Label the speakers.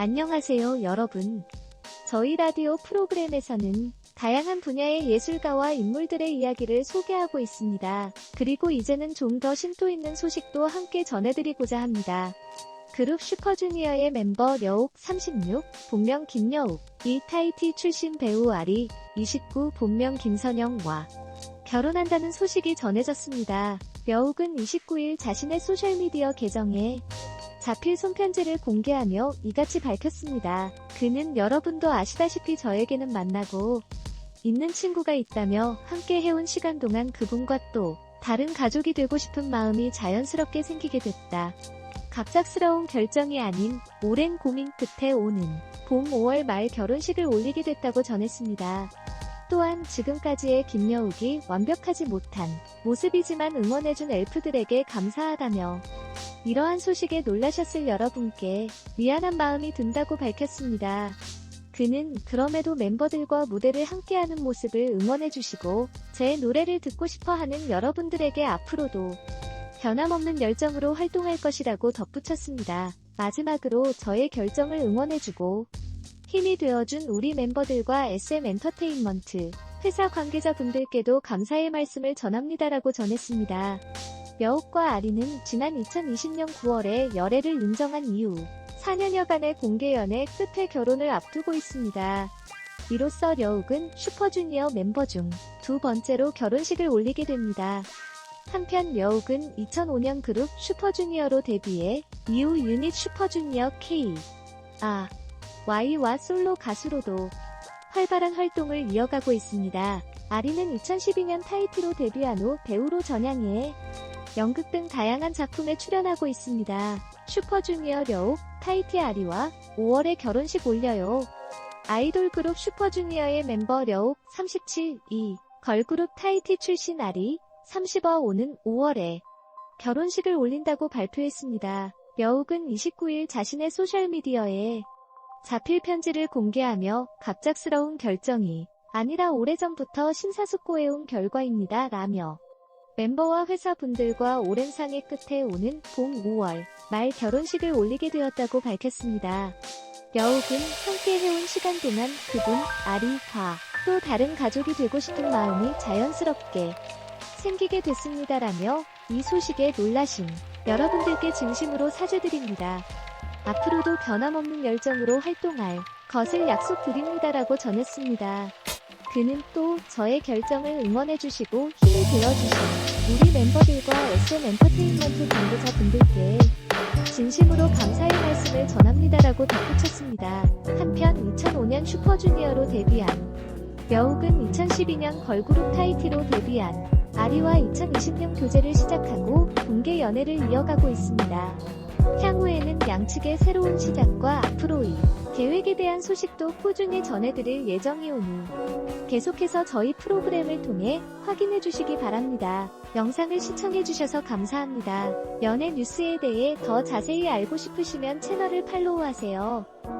Speaker 1: 안녕하세요, 여러분. 저희 라디오 프로그램에서는 다양한 분야의 예술가와 인물들의 이야기를 소개하고 있습니다. 그리고 이제는 좀 더 심도 있는 소식도 함께 전해드리고자 합니다. 그룹 슈퍼주니어의 mem버 려욱 36, 본명 김여욱, 이 타이티 출신 배우 아리 29, 본명 김선영과 결혼한다는 소식이 전해졌습니다. 려욱은 29일 자신의 소셜미디어 계정에 자필 손편지를 공개하며 이같이 밝혔습니다. 그는 여러분도 아시다시피 저에게는 만나고 있는 친구가 있다며 함께 해온 시간 동안 그분과 또 다른 가족이 되고 싶은 마음이 자연스럽게 생기게 됐다. 갑작스러운 결정이 아닌 오랜 고민 끝에 오는 봄 5월 말 결혼식을 올리게 됐다고 전했습니다. 또한 지금까지의 김여욱이 완벽하지 못한 모습이지만 응원해준 엘프들에게 감사하다며 이러한 소식에 놀라셨을 여러분께 미안한 마음이 든다고 밝혔습니다. 그는 그럼에도 멤버들과 무대를 함께하는 모습을 응원해주시고 제 노래를 듣고 싶어 하는 여러분들에게 앞으로도 변함없는 열정으로 활동할 것이라고 덧붙였습니다. 마지막으로 저의 결정을 응원해주고 힘이 되어준 우리 멤버들과 SM 엔터테인먼트 회사 관계자분들께도 감사의 말씀을 전합니다라고 전했습니다. 여욱과 아리는 지난 2020년 9월에 열애를 인정한 이후 4년여간의 공개 연애 끝에 결혼을 앞두고 있습니다. 이로써 여욱은 슈퍼주니어 멤버 중 두 번째로 결혼식을 올리게 됩니다. 한편 여욱은 2005년 그룹 슈퍼주니어로 데뷔해 이후 유닛 슈퍼주니어 K, 아, Y와 솔로 가수로도 활발한 활동을 이어가고 있습니다. 아리는 2012년 타이티로 데뷔한 후 배우로 전향해 연극 등 다양한 작품에 출연하고 있습니다. 슈퍼주니어 려욱, 타이티 아리와 5월에 결혼식 올려요. 아이돌 그룹 슈퍼주니어의 멤버 려욱 37, 2, 걸그룹 타이티 출신 아리 30어 오는 5월에 결혼식을 올린다고 발표했습니다. 려욱은 29일 자신의 소셜미디어에 자필 편지를 공개하며 갑작스러운 결정이 아니라 오래전부터 심사숙고해온 결과입니다. 라며 멤버와 회사분들과 오랜 상의 끝에 오는 봄 5월 말 결혼식을 올리게 되었다고 밝혔습니다. 여욱은 함께 해온 시간 동안 그분, 아리 과 또 다른 가족이 되고 싶은 마음이 자연스럽게 생기게 됐습니다라며 이 소식에 놀라신 여러분들께 진심으로 사죄드립니다. 앞으로도 변함없는 열정으로 활동할 것을 약속드립니다라고 전했습니다. 그는 또 저의 결정을 응원해주시고 힘이 되어주신 우리 멤버들과 SM 엔터테인먼트 관계자분들께 진심으로 감사의 말씀을 전합니다라고 덧붙였습니다. 한편 2005년 슈퍼주니어로 데뷔한 여욱은 2012년 걸그룹 타이티로 데뷔한 아리와 2020년 교제를 시작하고 공개 연애를 이어가고 있습니다. 향후에는 양측의 새로운 시작과 앞으로의 계획에 대한 소식도 꾸준히 전해드릴 예정이오니 계속해서 저희 프로그램을 통해 확인해 주시기 바랍니다. 영상을 시청해 주셔서 감사합니다. 연예 뉴스에 대해 더 자세히 알고 싶으시면 채널을 팔로우하세요.